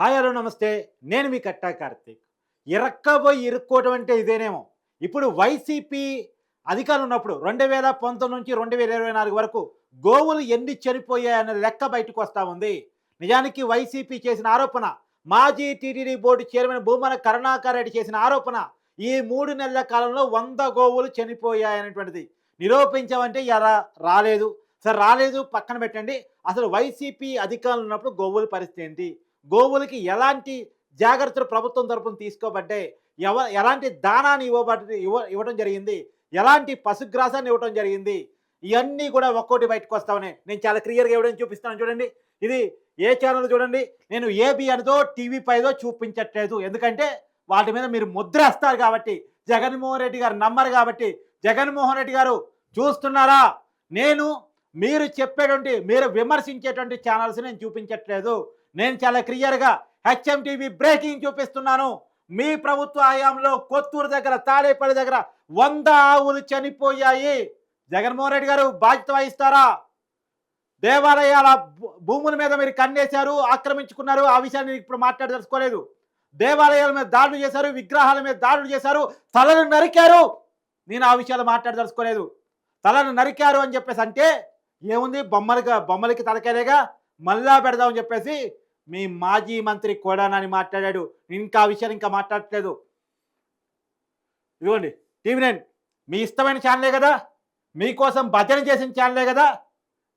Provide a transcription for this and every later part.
Hi hello నమస్తే. నేను మీ కట్టా కార్తీక్. ఇరక్కబోయి ఇరుక్కోవటం అంటే ఇదేనేమో. ఇప్పుడు వైసీపీ అధికారులు ఉన్నప్పుడు రెండు వేల పంతొమ్మిది నుంచి రెండు వేల ఇరవై నాలుగు వరకు గోవులు ఎన్ని చనిపోయాయన్న లెక్క బయటకు వస్తూ ఉంది. నిజానికి వైసీపీ చేసిన ఆరోపణ మాజీ TTD board chairman Bhumana Karunakar Reddy చేసిన ఆరోపణ ఈ మూడు నెలల కాలంలో వంద గోవులు చనిపోయాయనేటువంటిది నిరూపించమంటే ఎలా? రాలేదు. సరే రాలేదు పక్కన పెట్టండి. అసలు వైసీపీ అధికారులు ఉన్నప్పుడు గోవుల పరిస్థితి ఏంటి? గోవులకి ఎలాంటి జాగ్రత్తలు ప్రభుత్వం తరపున తీసుకోబడ్డాయి? ఎవ ఎలాంటి దానాన్ని ఇవ్వబడి ఇవ్వ ఇవ్వడం జరిగింది? ఎలాంటి పశుగ్రాసాన్ని ఇవ్వడం జరిగింది? ఇవన్నీ కూడా ఒక్కోటి బయటకు వస్తామని నేను చాలా క్లియర్గా ఇవ్వడం చూపిస్తాను చూడండి. ఇది ఏ ఛానల్ చూడండి. నేను ఏబి అనిదో టీవీ పైదో చూపించట్లేదు. ఎందుకంటే వాటి మీద మీరు ముద్ర వేస్తారు కాబట్టి. జగన్మోహన్ రెడ్డి గారు నమ్మరు కాబట్టి. జగన్మోహన్ రెడ్డి గారు చూస్తున్నారా? నేను మీరు చెప్పేటువంటి మీరు విమర్శించేటువంటి ఛానల్స్ నేను చూపించట్లేదు. నేను చాలా క్లియర్గా హెచ్ఎం టీవీ బ్రేకింగ్ చూపిస్తున్నాను. మీ ప్రభుత్వ హయాంలో కొత్తూరు దగ్గర తాడేపల్లి దగ్గర వంద ఆవులు చనిపోయాయి. జగన్మోహన్ రెడ్డి గారు బాధ్యత వహిస్తారా? దేవాలయాల భూ- భూముల మీద మీరు కన్నేశారు ఆక్రమించుకున్నారు ఆ విషయాన్ని ఇప్పుడు మాట్లాడదలుచుకోలేదు. దేవాలయాల మీద దాడులు చేశారు విగ్రహాల మీద దాడులు చేశారు తలను నరికారు. నేను ఆ విషయాలు మాట్లాడదలుచుకోలేదు. తలను నరికారు అని చెప్పేసి అంటే ఏముంది? బొమ్మలకి బొమ్మలకి తలకేలేగా మళ్ళా పెడదామని చెప్పేసి మీ మాజీ మంత్రి కోడానని మాట్లాడాడు. ఇంకా విషయాలు ఇంకా మాట్లాడట్లేదు. ఇదిగోండి టీవీ నైన్. మీ ఇష్టమైన ఛానలే కదా? మీకోసం భజన చేసిన ఛానలే కదా?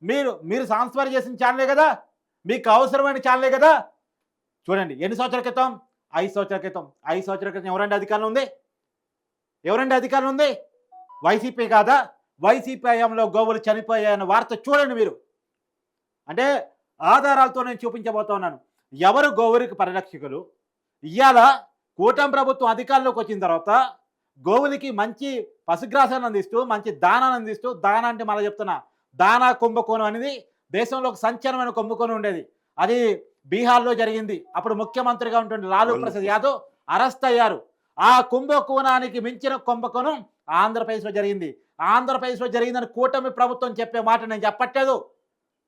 మీరు మీరు సంస్మరణ చేసిన ఛానలే కదా? మీకు అవసరమైన ఛానలే కదా? చూడండి ఎన్ని సంవత్సరాల క్రితం? ఐదు సంవత్సరాల క్రితం. ఐదు సంవత్సరాల క్రితం ఎవరండి అధికారం ఉంది? ఎవరండి అధికారం ఉంది? వైసీపీ కాదా? వైసీపీ హయాంలో గోవులు చనిపోయాయన్న వార్త చూడండి మీరు. అంటే ఆధారాలతో నేను చూపించబోతున్నాను ఎవరు గోవురికి పరిరక్షకులు? ఇవాళ కూటమి ప్రభుత్వం అధికారంలోకి వచ్చిన తర్వాత గోవులకి మంచి పశుగ్రాసాన్ని అందిస్తూ మంచి దానాన్ని అందిస్తూ దాన అంటే మళ్ళీ చెప్తున్నా దానా కుంభకోణం అనేది దేశంలో ఒక సంచలనమైన కుంభకోణం ఉండేది. అది బీహార్లో జరిగింది. అప్పుడు ముఖ్యమంత్రిగా ఉంటుండే లాలూ ప్రసాద్ యాదవ్ అరెస్ట్ అయ్యారు. ఆ కుంభకోణానికి మించిన కుంభకోణం ఆంధ్రప్రదేశ్లో జరిగింది. ఆంధ్రప్రదేశ్లో జరిగిందని కూటమి ప్రభుత్వం చెప్పే మాట నేను చెప్పట్లేదు.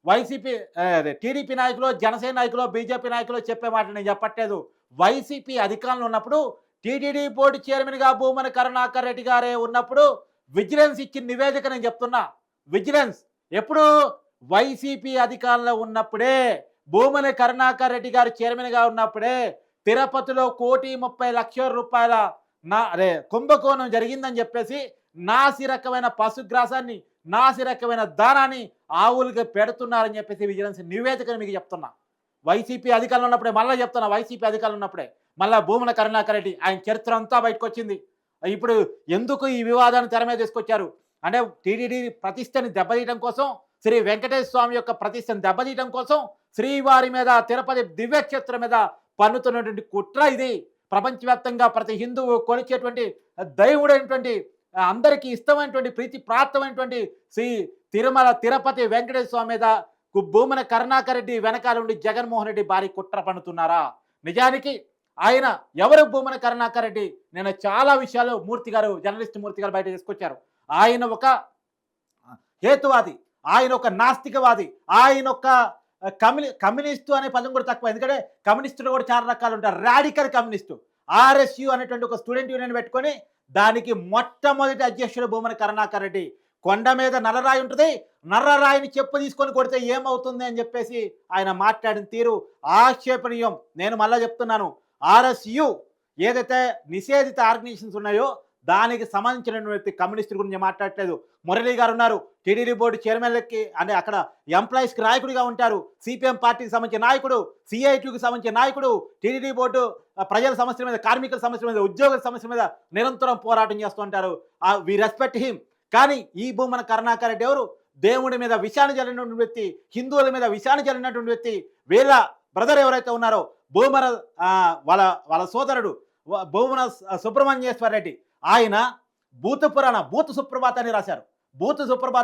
వైసీపీ అదే టీడీపీ నాయకులు జనసేన నాయకులు బీజేపీ నాయకులు చెప్పే మాట నేను చెప్పట్లేదు. వైసీపీ అధికారంలో ఉన్నప్పుడు టీటీడీ బోర్డు చైర్మన్గా భూమన కరుణాకర్ రెడ్డి గారే ఉన్నప్పుడు విజిలెన్స్ ఇచ్చిన నివేదిక నేను చెప్తున్నా. విజిలెన్స్. ఎప్పుడు వైసీపీ అధికారంలో ఉన్నప్పుడే భూమన కరుణాకర్ రెడ్డి గారు చైర్మన్గా ఉన్నప్పుడే తిరుపతిలో కోటి ముప్పై లక్షల రూపాయల నా అదే కుంభకోణం జరిగిందని చెప్పేసి నాసి రకమైన పశుగ్రాసాన్ని నాసి రకమైన దానాన్ని ఆవులకి పెడుతున్నారని చెప్పేసి విజిలెన్స్ నివేదికను మీకు చెప్తున్నా. వైసీపీ అధికారంలో ఉన్నప్పుడే మళ్ళీ చెప్తున్నా వైసీపీ అధికారంలో ఉన్నప్పుడే మళ్ళీ భూమన కరుణాకర్ రెడ్డి ఆయన చరిత్ర అంతా బయటకు వచ్చింది ఇప్పుడు ఎందుకు ఈ వివాదాన్ని తెర మీద తీసుకొచ్చారు? అంటే టీడీడీ ప్రతిష్టని దెబ్బతీయడం కోసం శ్రీ వెంకటేశ్వర స్వామి యొక్క ప్రతిష్టని దెబ్బతీయడం కోసం శ్రీవారి మీద తిరుపతి దివ్యక్షేత్రం మీద పన్నుతున్నటువంటి కుట్ర ఇది. ప్రపంచవ్యాప్తంగా ప్రతి హిందువు కొలిచేటువంటి దైవుడైనటువంటి అందరికీ ఇష్టమైనటువంటి ప్రీతి ప్రాప్తమైనటువంటి శ్రీ తిరుమల తిరుపతి వెంకటేశ్వర స్వామి మీద భూమన కరుణాకర్ రెడ్డి వెనకాల ఉండి జగన్మోహన్ రెడ్డి భారీ కుట్ర పన్నుతున్నారా? నిజానికి ఆయన ఎవరు భూమన కరుణాకర్ రెడ్డి? నేను చాలా విషయాలు మూర్తి గారు జర్నలిస్ట్ మూర్తి గారు బయట తీసుకొచ్చారు. ఆయన ఒక హేతువాది ఆయన ఒక నాస్తికవాది ఆయన ఒక కమ్యూని కమ్యూనిస్టు అనే పదం కూడా తక్కువ. ఎందుకంటే కమ్యూనిస్టులు కూడా చాలా రకాలు ఉంటారు. Radical communist. ఆర్ఎస్యు అనేటువంటి ఒక స్టూడెంట్ యూనియన్ పెట్టుకొని దానికి మొట్టమొదటి అధ్యక్షుడు భూమన కరుణాకర్ రెడ్డి. కొండ మీద నల్లరాయి ఉంటుంది. నర్రరాయిని చెప్పు తీసుకొని కొడితే ఏమవుతుంది అని చెప్పేసి ఆయన మాట్లాడిన తీరు ఆక్షేపణీయం. నేను మళ్ళా చెప్తున్నాను. ఆర్ఎస్యు ఏదైతే నిషేధిత ఆర్గనైజేషన్స్ ఉన్నాయో దానికి సంబంధించినటువంటి కమ్యూనిస్టుల గురించి మాట్లాడలేదు మురళీ గారు ఉన్నారు. టీడీడీ బోర్డు చైర్మన్లకి అంటే అక్కడ ఎంప్లాయీస్కి నాయకుడిగా ఉంటారు. సిపిఎం పార్టీకి సంబంధించిన నాయకుడు సిఐటికి సంబంధించిన నాయకుడు టీడీడీ బోర్డు ప్రజల సమస్యల మీద కార్మికుల సమస్యల మీద ఉద్యోగుల సమస్యల మీద నిరంతరం పోరాటం చేస్తూ ఉంటారు. వి రెస్పెక్ట్ హిమ్ కానీ ఈ భూమన కరుణాకర్ రెడ్డి ఎవరు? దేవుడి మీద విషాన్ని జరిగినటువంటి వ్యక్తి హిందువుల మీద విషాన్ని జరిగినటువంటి వ్యక్తి వీళ్ళ బ్రదర్ ఎవరైతే ఉన్నారో భూమన వాళ్ళ వాళ్ళ సోదరుడు భూమన సుబ్రహ్మణ్యేశ్వర రెడ్డి ఆయన భూత పురాణ భూత అని రాశారు. భూత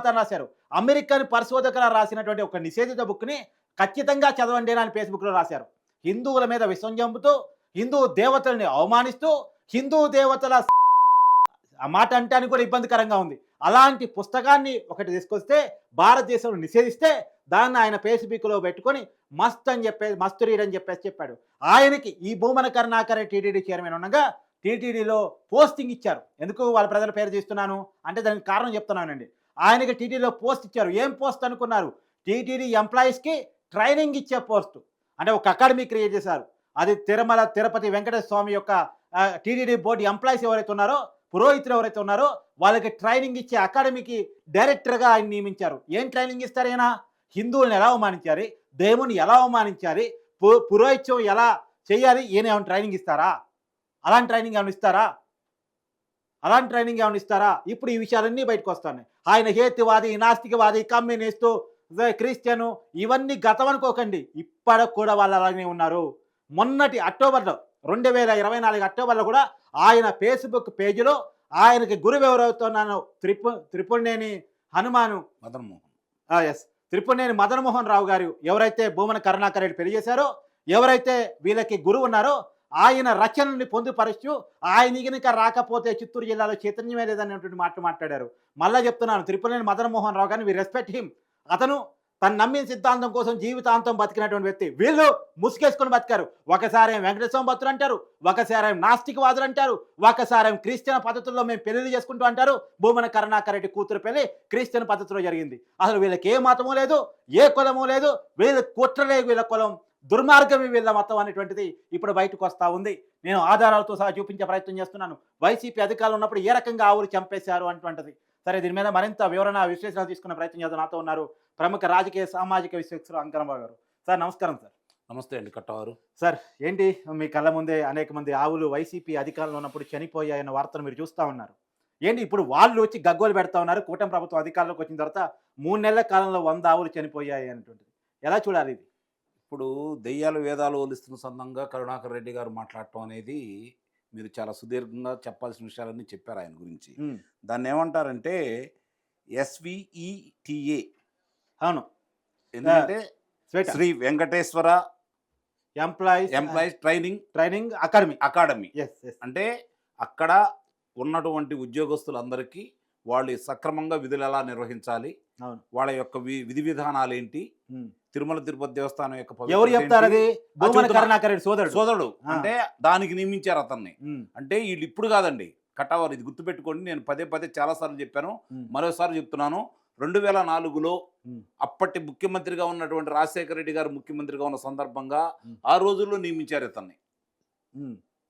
అని రాశారు. అమెరికన్ పరిశోధకుల రాసినటువంటి ఒక నిషేధిత బుక్ని ఖచ్చితంగా చదవండి అని ఫేస్బుక్లో రాశారు. హిందువుల మీద విశ్వం చంపుతూ హిందూ దేవతల్ని అవమానిస్తూ హిందూ దేవతల ఆ మాట అంటానికి కూడా ఇబ్బందికరంగా ఉంది. అలాంటి పుస్తకాన్ని ఒకటి తీసుకొస్తే భారతదేశంలో నిషేధిస్తే దాన్ని ఆయన ఫేస్బుక్లో పెట్టుకొని మస్త్ అని చెప్పేసి మస్తు రీడ్ అని చెప్పేసి చెప్పాడు. ఆయనకి ఈ భూమన కరుణాకర్ టీటీడీ చైర్మన్ ఉండగా టీటీడీలో పోస్టింగ్ ఇచ్చారు. ఎందుకు వాళ్ళ ప్రజల పేరు తీస్తున్నాను? అంటే దానికి కారణం చెప్తున్నానండి. ఆయనకి టీటీడీలో పోస్ట్ ఇచ్చారు. ఏం పోస్ట్ అనుకున్నారు? టీటీడీ ఎంప్లాయీస్కి ట్రైనింగ్ ఇచ్చే పోస్ట్. అంటే ఒక అకాడమీ క్రియేట్ చేశారు. అది తిరుమల తిరుపతి వెంకటేశ్వర స్వామి యొక్క టీటీడీ బోర్డు ఎంప్లాయీస్ ఎవరైతే ఉన్నారో పురోహితులు ఎవరైతే ఉన్నారో వాళ్ళకి ట్రైనింగ్ ఇచ్చే అకాడమీకి డైరెక్టర్గా ఆయన నియమించారు. ఏం ట్రైనింగ్ ఇస్తారు ఆయన హిందువులను ఎలా అవమానించాలి? దేవుని ఎలా అవమానించాలి? పు- పురోహిత్యం ఎలా చేయాలి? ఈయన ఏమైనా ట్రైనింగ్ ఇస్తారా? అలాంటి ట్రైనింగ్ ఏమైనా ఇస్తారా? అలాంటి ట్రైనింగ్ ఏమైనా ఇస్తారా? ఇప్పుడు ఈ విషయాలన్నీ బయటకు వస్తాయి ఆయన హేతువాది నాస్తికవాది కమ్యూనిస్టు క్రిస్టియను ఇవన్నీ గతం అనుకోకండి. ఇప్పటికి కూడా వాళ్ళు అలాగే ఉన్నారు. మొన్నటి అక్టోబర్లో రెండు వేల ఇరవై నాలుగు అక్టోబర్లో కూడా ఆయన ఫేస్బుక్ పేజీలో ఆయనకి గురువు ఎవరవుతున్నాను? త్రిపు త్రిపుణేని హనుమాను. మదన్ మోహన్ ఎస్ త్రిపుణేని మదన్ మోహన్ రావు గారు ఎవరైతే భూమన కరుణాకర్ రెడ్డి పెళ్ళి చేశారో ఎవరైతే వీళ్ళకి గురువు ఉన్నారో ఆయన రచనల్ని పొందుపరుస్తూ ఆయన కనుక రాకపోతే చిత్తూరు జిల్లాలో చైతన్యమే లేదనేటువంటి మాట మాట్లాడారు. మళ్ళా చెప్తున్నాను త్రిపుణేని మదన్ మోహన్ రావు గారిని వి రెస్పెక్ట్ హిమ్ అతను తను నమ్మిన సిద్ధాంతం కోసం జీవితాంతం బతికినటువంటి వ్యక్తి. వీళ్ళు ముసుకేసుకొని బతికారు. ఒకసారి ఏం వెంకటేశ్వర భక్తులు అంటారు. ఒకసారి ఏం నాస్తికవాదులు అంటారు. ఒకసారి ఏం క్రిస్టియన్ పద్ధతుల్లో మేము పెళ్ళి చేసుకుంటూ అంటారు. భూమన కరుణాకర్ రెడ్డి కూతురు పెళ్ళి క్రిస్టియన్ పద్ధతిలో జరిగింది. అసలు వీళ్ళకి ఏ మతము లేదు ఏ కులము లేదు. వీళ్ళ కుట్రలే వీళ్ళ కులం. దుర్మార్గమే వీళ్ళ మతం అనేటువంటిది ఇప్పుడు బయటకు వస్తూ ఉంది. నేను ఆధారాలతో సహా చూపించే ప్రయత్నం చేస్తున్నాను. వైసీపీ అధికారులు ఉన్నప్పుడు ఏ రకంగా ఆవులు చంపేశారు అటువంటిది సరే దీని మీద మరింత వివరణ విశ్లేషణ తీసుకునే ప్రయత్నం చేద్దాం. నాతో ఉన్నారు ప్రముఖ రాజకీయ సామాజిక విశ్లేషకులు అంకరబాబు గారు. సార్ నమస్కారం సార్. నమస్తే అండి కట్టవారు సార్ ఏంటి మీ కళ్ళ ముందే అనేక మంది ఆవులు వైసీపీ అధికారంలో ఉన్నప్పుడు చనిపోయాయన్న వార్తలు మీరు చూస్తూ ఉన్నారు. ఏంటి ఇప్పుడు వాళ్ళు వచ్చి గగ్గోలు పెడతా ఉన్నారు కూటమి ప్రభుత్వం అధికారంలోకి వచ్చిన తర్వాత మూడు నెలల కాలంలో వంద ఆవులు చనిపోయాయి అనేటువంటిది ఎలా చూడాలి ఇది? ఇప్పుడు దెయ్యాలు వేదాలు వదిలిస్తున్న సందంగా కరుణాకర్ రెడ్డి గారు మాట్లాడటం అనేది మీరు చాలా సుదీర్ఘంగా చెప్పాల్సిన విషయాలన్నీ చెప్పారు ఆయన గురించి. దాన్ని ఏమంటారంటే ఎస్విఈటిఏ. అవును. ఎందుకంటే Sri Venkateswara employees employees training training academy. Academy. అంటే అక్కడ ఉన్నటువంటి ఉద్యోగస్తులందరికీ వాళ్ళు సక్రమంగా విధులు ఎలా నిర్వహించాలి? వాళ్ళ యొక్క విధి విధానాలు ఏంటి. తిరుమల తిరుపతి దేవస్థానం యొక్క ఎవరు చెప్తారు? అది? సోదరుడు. అంటే దానికి నియమించారు అతన్ని. అంటే వీళ్ళు ఇప్పుడు కాదండి. కట్టావారు ఇది గుర్తుపెట్టుకోండి. నేను పదే పదే చాలాసార్లు చెప్పాను. ఉమ్, మరోసారి చెప్తున్నాను. రెండు వేల నాలుగులో. అప్పటి ముఖ్యమంత్రిగా ఉన్నటువంటి రాజశేఖర రెడ్డి గారు ముఖ్యమంత్రిగా ఉన్న సందర్భంగా. ఆ రోజుల్లో నియమించారు ఇతన్ని.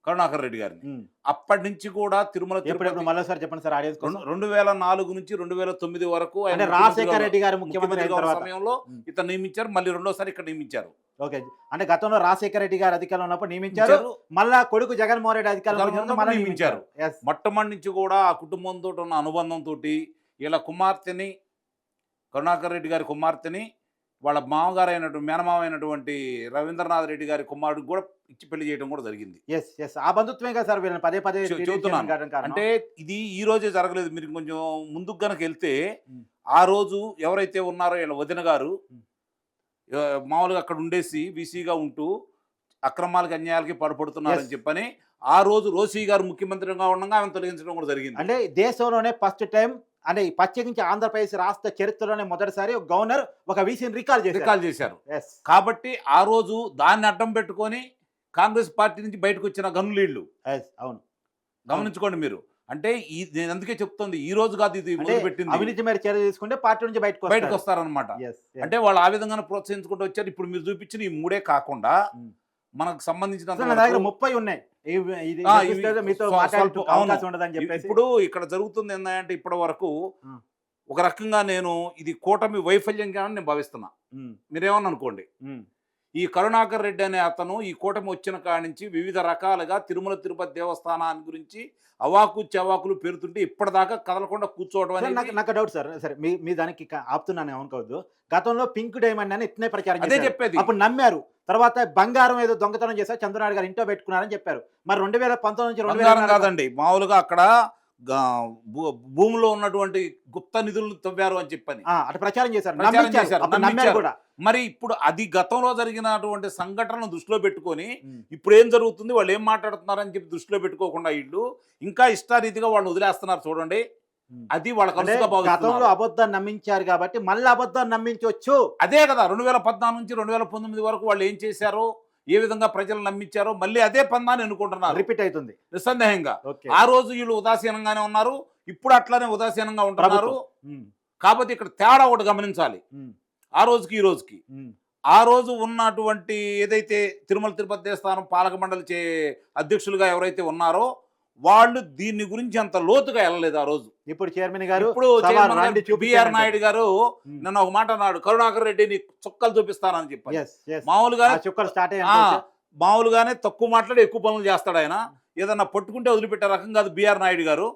కరుణాకర్ రెడ్డి గారిని. అప్పటి నుంచి కూడా తిరుమల తిరుపతి మళ్ళీసారి చెప్పండి సార్ ఆడియన్స్ రెండు- వేల నాలుగు నుంచి రెండు వేల తొమ్మిది వరకు రాజశేఖర రెడ్డి గారు ముఖ్యమంత్రి సమయంలో. ఇతను నియమించారు మళ్ళీ రెండోసారి ఇక్కడ నియమించారు. ఓకే. అంటే గతంలో రాజశేఖర రెడ్డి గారు అధికారంలో ఉన్నప్పుడు నియమించారు. మళ్ళా కొడుకు జగన్మోహన్ రెడ్డి అధికారంలో మళ్ళీ నియమించారు. మొట్టమొదటి నుంచి కూడా ఆ కుటుంబంతో ఉన్న అనుబంధంతో వీళ్ళ కుమార్తెని కరుణాకర్ రెడ్డి గారి కుమార్తెని వాళ్ళ మామగారు అయినటువంటి మేనమామ అయినటువంటి రవీంద్రనాథ్ రెడ్డి గారి కుమారుడికి కూడా ఇచ్చి పెళ్ళి చేయడం కూడా జరిగింది ఎస్ ఎస్ ఆ బంధుత్వమే కదా సార్ వీళ్ళని పదే పదే చెబుతున్నాను. అంటే ఇది ఈ రోజే జరగలేదు మీరు కొంచెం ముందుకు గనక వెళ్తే. ఆ రోజు ఎవరైతే ఉన్నారో వీళ్ళ వదిన గారు మామూలుగా అక్కడ ఉండేసి బీసీగా ఉంటూ అక్రమాలకి అన్యాయాలకి పడపడుతున్నారని. చెప్పని ఆ రోజు రోసీ గారు ముఖ్యమంత్రిగా ఉండగా ఆమె తొలగించడం కూడా జరిగింది అంటే దేశంలోనే ఫస్ట్ టైం అంటే ఈ ప్రత్యేకించి ఆంధ్రప్రదేశ్ రాష్ట్ర చరిత్రలోనే మొదటిసారి ఒక గవర్నర్ ఒక వీసీని రికాల్ చేశారు. రికాల్ చేశారు. కాబట్టి ఆ రోజు దాన్ని అడ్డం పెట్టుకొని కాంగ్రెస్ పార్టీ నుంచి బయటకు వచ్చిన గనులీళ్ళు అవును. గమనించుకోండి మీరు. అంటే ఈ నేను అందుకే చెప్తుంది ఈ రోజు కాదు ఇది మొదలుపెట్టింది అవినీతి మీద చర్య తీసుకుంటే పార్టీ నుంచి బయటకు బయటకు వస్తారనమాట అంటే వాళ్ళు ఆ విధంగా ప్రోత్సహించుకుంటూ వచ్చారు. ఇప్పుడు మీరు చూపించిన ఈ మూడే కాకుండా ఉమ్. మనకు సంబంధించిన ముప్పై ఉన్నాయి. ఇప్పుడు ఇక్కడ జరుగుతుంది ఏంటంటే ఇప్పటి వరకు. ఒక రకంగా నేను ఇది కూటమి వైఫల్యంగా నేను భావిస్తున్నా. మీరేమన్నా అనుకోండి. ఈ కరుణాకర్ రెడ్డి అనే అతను ఈ కూటమి వచ్చిన కాడి నుంచి వివిధ రకాలుగా తిరుమల తిరుపతి దేవస్థానాన్ని గురించి అవాకు చవాకులు పెరుతుంటే ఇప్పటిదాకా కదలకుండా కూర్చోవడం అనేది నాకు డౌట్ సార్. సరే మీ మీ దానికి ఆపుతున్నాను అనుకోవద్దు గతంలో పింక్ డైమండ్ అని ఇట్నే ప్రచారం అదే చెప్పేది. అప్పుడు నమ్మారు. తర్వాత బంగారం ఏదో దొంగతనం చేశారు చంద్రనాయుడు గారు ఇంట్లో పెట్టుకున్నారని చెప్పారు. మరి రెండు వేల పంతొమ్మిది నుంచి రెండు కాదండి. మామూలుగా అక్కడ భూమిలో ఉన్నటువంటి గుప్త నిధులను తవ్వారు అని చెప్పని. అటు ప్రచారం చేశారు మరి ఇప్పుడు అది గతంలో జరిగినటువంటి సంఘటనను దృష్టిలో పెట్టుకొని. ఇప్పుడు ఏం జరుగుతుంది? వాళ్ళు ఏం మాట్లాడుతున్నారని చెప్పి దృష్టిలో పెట్టుకోకుండా వీళ్ళు ఇంకా ఇష్టారీతిగా వాళ్ళు వదిలేస్తున్నారు చూడండి. అది వాళ్ళ గతంలో అబద్ధాన్ని నమ్మించారు కాబట్టి మళ్ళీ అబద్ధాన్ని నమ్మించవచ్చు అదే కదా రెండు వేల పద్నాలుగు నుంచి రెండు వేల పంతొమ్మిది వరకు వాళ్ళు ఏం చేశారో? ఏ విధంగా ప్రజలు నమ్మించారో మళ్ళీ అదే పందాన్ని ఎన్నుకుంటున్నారు. రిపీట్ అవుతుంది. నిస్సందేహంగా. ఆ రోజు వీళ్ళు ఉదాసీనంగానే ఉన్నారు. ఇప్పుడు అట్లానే ఉదాసీనంగా ఉంటున్నారు. కాబట్టి ఇక్కడ తేడా ఒకటి గమనించాలి. ఆ రోజుకి ఈ రోజుకి. ఆ రోజు ఉన్నటువంటి ఏదైతే తిరుమల తిరుపతి దేవస్థానం పాలక మండలి చే అధ్యక్షులుగా ఎవరైతే ఉన్నారో వాళ్ళు దీని గురించి అంత లోతుగా వెళ్ళలేదు ఆ రోజు ఇప్పుడు చైర్మన్ గారు ఇప్పుడు బిఆర్. నాయుడు గారు. నిన్న ఒక మాట అన్నాడు కరుణాకర్ రెడ్డిని చుక్కలు చూపిస్తానని yes. మామూలుగా చుక్కలు స్టార్ట్ మామూలుగానే తక్కువ మాట్లాడి ఎక్కువ పనులు చేస్తాడు ఆయన ఏదన్నా పట్టుకుంటే వదిలిపెట్టే రకం కాదు బిఆర్ నాయుడు గారు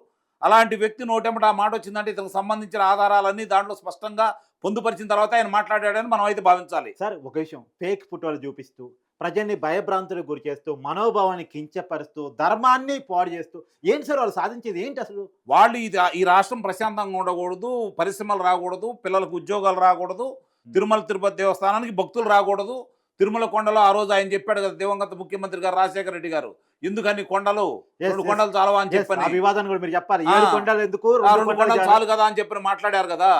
అలాంటి వ్యక్తి నోటెంబట ఆ మాట వచ్చిందంటే ఇతనికి సంబంధించిన ఆధారాలన్నీ దాంట్లో స్పష్టంగా పొందుపరిచిన తర్వాత ఆయన మాట్లాడాడని మనం అయితే భావించాలి సార్ ఒక విషయం ఫేక్ ఫోటోలు చూపిస్తూ ప్రజల్ని భయభ్రాంతులకు గురి చేస్తూ మనోభావాన్ని కించపరుస్తూ ధర్మాన్ని పాడు చేస్తూ ఏంటి సార్ వాళ్ళు సాధించేది ఏంటి అసలు? వాళ్ళు ఇది ఈ రాష్ట్రం ప్రశాంతంగా ఉండకూడదు పరిశ్రమలు రాకూడదు పిల్లలకు ఉద్యోగాలు రాకూడదు తిరుమల తిరుపతి దేవస్థానానికి భక్తులు రాకూడదు. తిరుమల కొండలో ఆ రోజు ఆయన చెప్పాడు కదా దివంగత ముఖ్యమంత్రి గారు రాజశేఖర రెడ్డి గారు ఎందుకని కొండలు? రెండు. కొండలు చాలవా అని చెప్పని. కూడా మీరు చెప్పాలి. కొండలు ఎందుకు? రెండు కొండలు చాలు. చాలు కదా అని చెప్పి మాట్లాడారు కదా.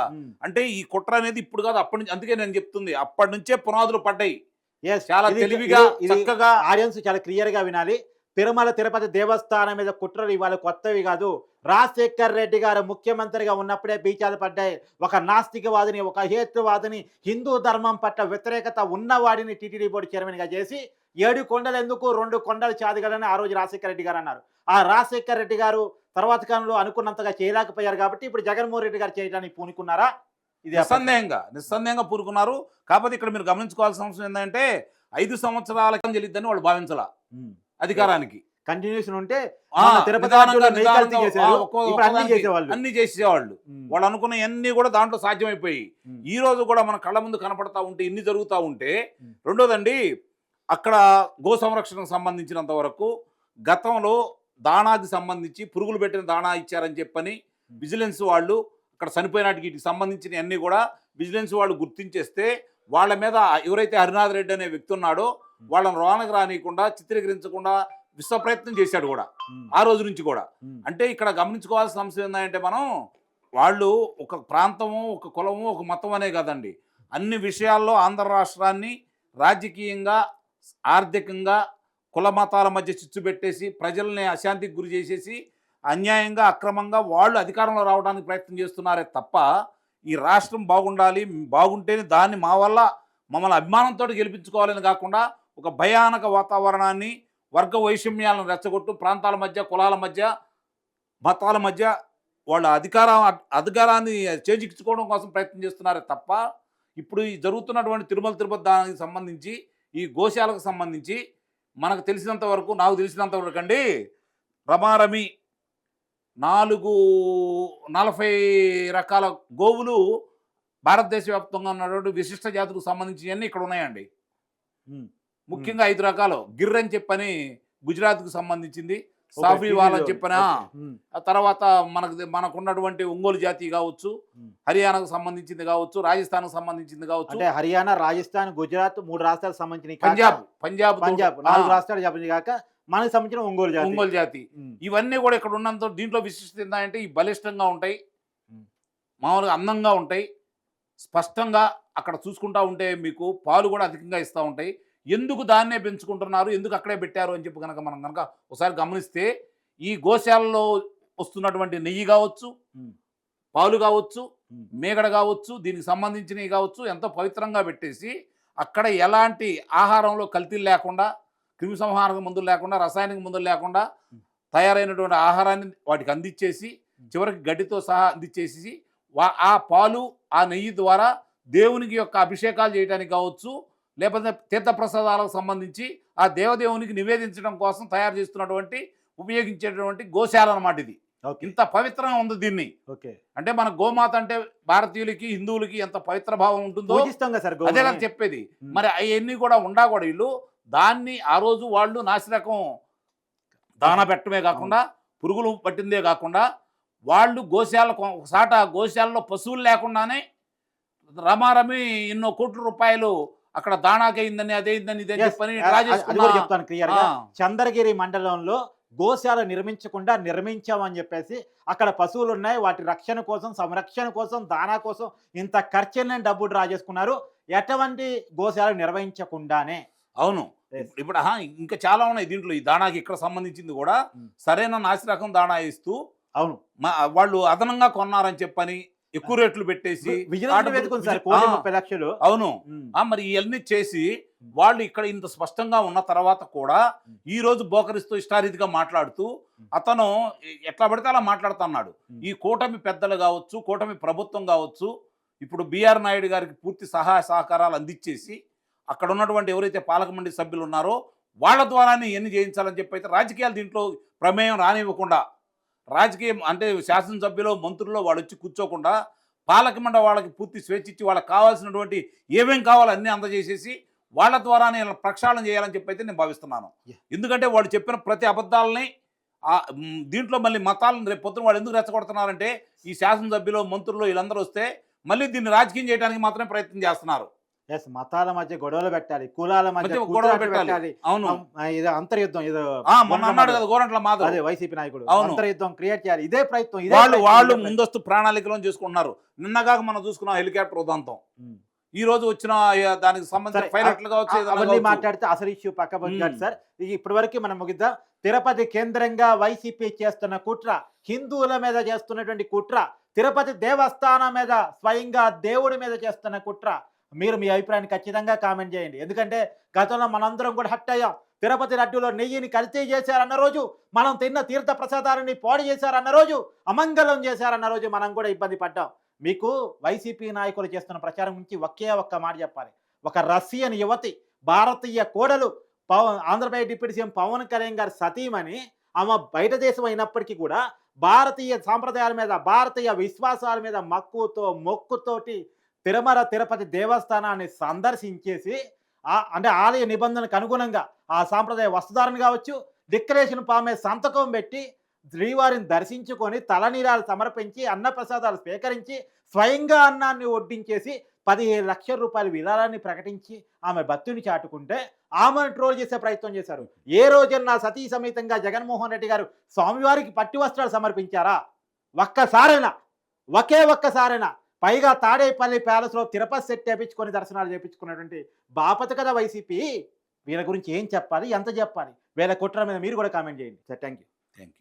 అంటే ఈ కుట్ర అనేది ఇప్పుడు కాదు అప్పటి నుంచి అందుకే నేను చెప్తుంది అప్పటి నుంచే పునాదులు పడ్డాయి. చాలా తెలివిగా చక్కగా. ఆడియన్స్ చాలా క్లియర్గా వినాలి. తిరుమల తిరుపతి దేవస్థానం మీద కుట్రలు ఇవాళ కొత్తవి కాదు. రాజశేఖర్ రెడ్డి గారు ముఖ్యమంత్రిగా ఉన్నప్పుడే బీచాలు పడ్డాయి. ఒక నాస్తికవాదిని ఒక హేతువాదిని హిందూ ధర్మం పట్ల వ్యతిరేకత ఉన్నవాడిని టీటీడీ బోర్డు చైర్మన్గా చేసి ఏడు కొండలు ఎందుకు రెండు కొండలు చాదిగలని ఆ రోజు రాజశేఖర రెడ్డి గారు అన్నారు. ఆ రాజశేఖర రెడ్డి గారు తర్వాత కాలంలో అనుకున్నంతగా చేయలేకపోయారు కాబట్టి ఇప్పుడు జగన్మోహన్ రెడ్డి గారు చేయడానికి పూనుకున్నారా? ఇది. నిస్సందేహంగా నిస్సందేహంగా పూరుకున్నారు కాకపోతే ఇక్కడ మీరు గమనించుకోవాల్సిన అవసరం ఏంటంటే ఐదు సంవత్సరాల చెల్లిద్దని వాళ్ళు భావించాల. అధికారానికి కంటిన్యూషన్ ఉంటే అన్ని చేసేవాళ్ళు. అన్ని చేసేవాళ్ళు ఉమ్. వాళ్ళు అనుకున్న అన్ని కూడా దాంట్లో సాధ్యమైపోయి. ఈ రోజు కూడా మన కళ్ళ ముందు కనపడతా ఉంటే ఇన్ని జరుగుతూ ఉంటే. రెండోదండి అక్కడ గో సంరక్షణకు సంబంధించినంత వరకు గతంలో దాణాకి సంబంధించి పురుగులు పెట్టిన దాణా ఇచ్చారని చెప్పని విజిలెన్స్ వాళ్ళు అక్కడ చనిపోయినాటికి వీటికి సంబంధించిన అన్ని కూడా విజిలెన్స్ వాళ్ళు గుర్తించేస్తే వాళ్ళ మీద ఎవరైతే హరినాథ్ రెడ్డి అనే వ్యక్తి ఉన్నాడో వాళ్ళని రోనకు రానియకుండా చిత్రీకరించకుండా విశ్వ ప్రయత్నం చేశాడు కూడా. ఆ రోజు నుంచి కూడా. అంటే ఇక్కడ గమనించుకోవాల్సిన అంశం ఏంటంటే మనం వాళ్ళు ఒక ప్రాంతము ఒక కులము ఒక మతం అనే కదండి అన్ని విషయాల్లో ఆంధ్ర రాష్ట్రాన్ని రాజకీయంగా ఆర్థికంగా కుల మతాల మధ్య చిచ్చు పెట్టేసి ప్రజల్ని అశాంతికి గురి చేసేసి అన్యాయంగా అక్రమంగా వాళ్ళు అధికారంలో రావడానికి ప్రయత్నం చేస్తున్నారే తప్ప ఈ రాష్ట్రం బాగుండాలి బాగుంటేనే దాన్ని మా వల్ల మమ్మల్ని అభిమానంతో గెలిపించుకోవాలని కాకుండా ఒక భయానక వాతావరణాన్ని వర్గ వైషమ్యాలను రెచ్చగొట్టు ప్రాంతాల మధ్య కులాల మధ్య మతాల మధ్య వాళ్ళ అధికారం అధికారాన్ని చేజిక్కించుకోవడం కోసం ప్రయత్నం చేస్తున్నారే తప్ప ఇప్పుడు ఈ జరుగుతున్నటువంటి తిరుమల తిరుపతి దానికి సంబంధించి ఈ గోశాలకు సంబంధించి మనకు తెలిసినంత వరకు నాకు తెలిసినంత వరకు అండి రమారమి నాలుగు నలభై రకాల గోవులు భారతదేశ వ్యాప్తంగా ఉన్నటువంటి విశిష్ట జాతులకు సంబంధించినవన్నీ ఇక్కడ ఉన్నాయండి. ముఖ్యంగా ఐదు రకాలు గిర్ అని చెప్పని గుజరాత్కు సంబంధించింది సాఫీవాల్ అని. చెప్పిన తర్వాత మనకు మనకు ఉన్నటువంటి ఒంగోలు జాతి కావచ్చు. హర్యానాకు సంబంధించింది కావచ్చు రాజస్థాన్కు సంబంధించింది కావచ్చు అంటే హర్యానా రాజస్థాన్ గుజరాత్ మూడు రాష్ట్రాలకు సంబంధించిన పంజాబ్ పంజాబ్ పంజాబ్ నాలుగు రాష్ట్రాలు కాక మనకు సంబంధించిన ఒంగోలు జాతి ఒంగోలు జాతి. ఇవన్నీ కూడా ఇక్కడ ఉన్నంత దీంట్లో విశిష్టత ఏంటంటే ఈ బలిష్టంగా ఉంటాయి. మామూలుగా అందంగా ఉంటాయి స్పష్టంగా అక్కడ చూసుకుంటా ఉంటే మీకు పాలు కూడా అధికంగా ఇస్తూ ఉంటాయి ఎందుకు దాన్నే పెంచుకుంటున్నారు ఎందుకు అక్కడే పెట్టారు అని చెప్పి కనుక మనం కనుక ఒకసారి గమనిస్తే ఈ గోశాలలో వస్తున్నటువంటి నెయ్యి కావచ్చు. పాలు కావచ్చు. మేగడ కావచ్చు దీనికి సంబంధించినవి కావచ్చు ఎంతో పవిత్రంగా పెట్టేసి అక్కడ ఎలాంటి ఆహారంలో కల్తీలు లేకుండా క్రిమి సంహారక మందులు లేకుండా రసాయనిక మందులు లేకుండా తయారైనటువంటి ఆహారాన్ని వాటికి అందించేసి చివరికి గడ్డితో సహా అందించేసి ఆ పాలు ఆ నెయ్యి ద్వారా దేవునికి యొక్క అభిషేకాలు చేయడానికి కావచ్చు లేకపోతే తీర్థప్రసాదాలకు సంబంధించి ఆ దేవదేవునికి నివేదించడం కోసం తయారు చేస్తున్నటువంటి ఉపయోగించేటువంటి గోశాల అన్నమాట ఇది. ఇంత పవిత్రంగా ఉంది దీన్ని. ఓకే. అంటే మన గోమాత అంటే భారతీయులకి హిందువులకి ఎంత పవిత్ర భావం ఉంటుందో అదే కదా. చెప్పేది. మరి అవన్నీ కూడా ఉండా కూడా వీళ్ళు దాన్ని ఆ రోజు వాళ్ళు నాసిరకం దాన పెట్టడమే కాకుండా పురుగులు పట్టిందే కాకుండా వాళ్ళు గోశాల ఒకసాట గోశాలలో పశువులు లేకుండానే రమారమి ఎన్నో కోట్ల రూపాయలు అక్కడ ఇదే డ్రా అది చేసుకున్నా- చెప్తాను క్లియర్ చంద్రగిరి మండలంలో గోశాల నిర్మించకుండా నిర్మించామని చెప్పేసి అక్కడ పశువులు ఉన్నాయి వాటి రక్షణ కోసం సంరక్షణ కోసం దానా కోసం ఇంత ఖర్చుని డబ్బు డ్రా చేసుకున్నారు ఎటువంటి గోశాల నిర్వహించకుండానే అవును. ఇప్పుడు ఆహా, ఇంకా చాలా ఉన్నాయి దీంట్లో. ఈ దాణాకి ఇక్కడ సంబంధించింది కూడా Hmm. సరైన నాసిరకం దాణా ఇస్తూ అవును. మా- వాళ్ళు అదనంగా కొన్నారని చెప్పని ఎక్కువ రేట్లు పెట్టేసి లక్షలు అవును. ఆ, మరి ఇవన్నీ చేసి వాళ్ళు ఇక్కడ ఇంత స్పష్టంగా ఉన్న తర్వాత కూడా ఈ రోజు బోకరిస్తూ ఇష్టారీతిగా మాట్లాడుతూ అతను ఎట్లా పడితే అలా మాట్లాడుతున్నాడు. ఈ కూటమి పెద్దలు కావచ్చు కూటమి ప్రభుత్వం కావచ్చు ఇప్పుడు బిఆర్ నాయుడు గారికి పూర్తి సహాయ సహకారాలు అందించేసి అక్కడ ఉన్నటువంటి ఎవరైతే పాలక మండలి సభ్యులు ఉన్నారో వాళ్ళ ద్వారానే ఎన్ని చేయించాలని చెప్పి అయితే రాజకీయాలు దీంట్లో ప్రమేయం రానివ్వకుండా రాజకీయం అంటే శాసనసభ్యులు మంత్రులు వాళ్ళు వచ్చి కూర్చోకుండా పాలక మండలి వాళ్ళకి పూర్తి స్వేచ్ఛ ఇచ్చి వాళ్ళకి కావాల్సినటువంటి ఏమేం కావాలో అన్నీ అందజేసేసి వాళ్ళ ద్వారానే ఇలా ప్రక్షాళన చేయాలని చెప్పి అయితే నేను భావిస్తున్నాను. ఎందుకంటే వాళ్ళు చెప్పిన ప్రతి అబద్ధాలని దీంట్లో మళ్ళీ మతాలను రేపు పొద్దున వాళ్ళు ఎందుకు రెచ్చగొడుతున్నారంటే ఈ శాసనసభ్యులు మంత్రులు వీళ్ళందరూ వస్తే మళ్ళీ దీన్ని రాజకీయం చేయడానికి మాత్రమే ప్రయత్నం చేస్తున్నారు ఎస్ మతాల మధ్య గొడవలు పెట్టాలి కులాల మధ్య మధ్య గొడవ కూతురాటలు పెట్టాలి. అవును ఇది అంతర్యుద్ధం ఇది అన్నాడు కదా గోరంట్ల మాధవ్ అదే వైసీపీ నాయకుడు. అంతర్యుద్ధం క్రియేట్ చేయాలి ఇదే ప్రయత్నం ఇదే వాళ్ళు వాళ్ళు. ముందస్తు ప్రణాళికలో చేసుకుంటున్నారు నిన్నగాక మనం చూసుకున్నాం హెలికాప్టర్ ఉదంతం. ఈ రోజు వచ్చిన దానికి సంబంధించిన పైలట్లు కావచ్చు. మాట్లాడితే అసలు ఇష్యూ పక్క మ్మ్. సార్ ఇప్పటి వరకు మనం ముగిద్దాం తిరుపతి కేంద్రంగా వైసీపీ చేస్తున్న కుట్ర హిందువుల మీద చేస్తున్నటువంటి కుట్ర తిరుపతి దేవస్థానం మీద స్వయంగా దేవుడి మీద చేస్తున్న కుట్ర మీరు మీ అభిప్రాయాన్ని ఖచ్చితంగా కామెంట్ చేయండి. ఎందుకంటే గతంలో మనందరం కూడా హట్ అయ్యాం. తిరుపతి లడ్డూలో నెయ్యిని కల్తీ చేశారన్న రోజు మనం తిన్న తీర్థ ప్రసాదాలని పాడు చేశారన్న రోజు అమంగళం చేశారన్న రోజు మనం కూడా ఇబ్బంది పడ్డాం. మీకు వైసీపీ నాయకులు చేస్తున్న ప్రచారం గురించి ఒకే ఒక్క మాట చెప్పాలి. ఒక రష్యన్ యువతి భారతీయ కోడలు పవన్ ఆంధ్రప్రదేశ్ డిప్యూటీ సీఎం పవన్ కళ్యాణ్ గారి సతీమణి ఆమె బయట దేశం అయినప్పటికీ కూడా భారతీయ సాంప్రదాయాల మీద భారతీయ విశ్వాసాల మీద మక్కువతో మొక్కుతోటి తిరుమల తిరుపతి దేవస్థానాన్ని సందర్శించేసి ఆ అంటే ఆలయ నిబంధనలకు అనుగుణంగా ఆ సాంప్రదాయ వస్తుధారణ కావచ్చు డిక్లరేషన్ పామే సంతకం పెట్టి శ్రీవారిని దర్శించుకొని తలనీరాలు సమర్పించి అన్నప్రసాదాలు స్వీకరించి స్వయంగా అన్నాన్ని వడ్డించేసి పదిహేను లక్షల రూపాయల విరాళాన్ని ప్రకటించి ఆమె భక్తుని చాటుకుంటే ఆమెను ట్రోల్ చేసే ప్రయత్నం చేశారు. ఏ రోజన్నా సతీ సమేతంగా జగన్మోహన్ రెడ్డి గారు స్వామివారికి పట్టి వస్త్రాలు సమర్పించారా? ఒక్కసారైనా ఒకే ఒక్కసారైనా పైగా తాడేపల్లి ప్యాలెస్లో తిరుపతి సెట్ చేపించుకొని దర్శనాలు చేపించుకున్నటువంటి బాపత కదా వైసీపీ? వీళ్ళ గురించి ఏం చెప్పాలి? ఎంత చెప్పాలి? వీళ్ళ కుట్ర మీద మీరు కూడా కామెంట్ చేయండి. Sir thank you thank you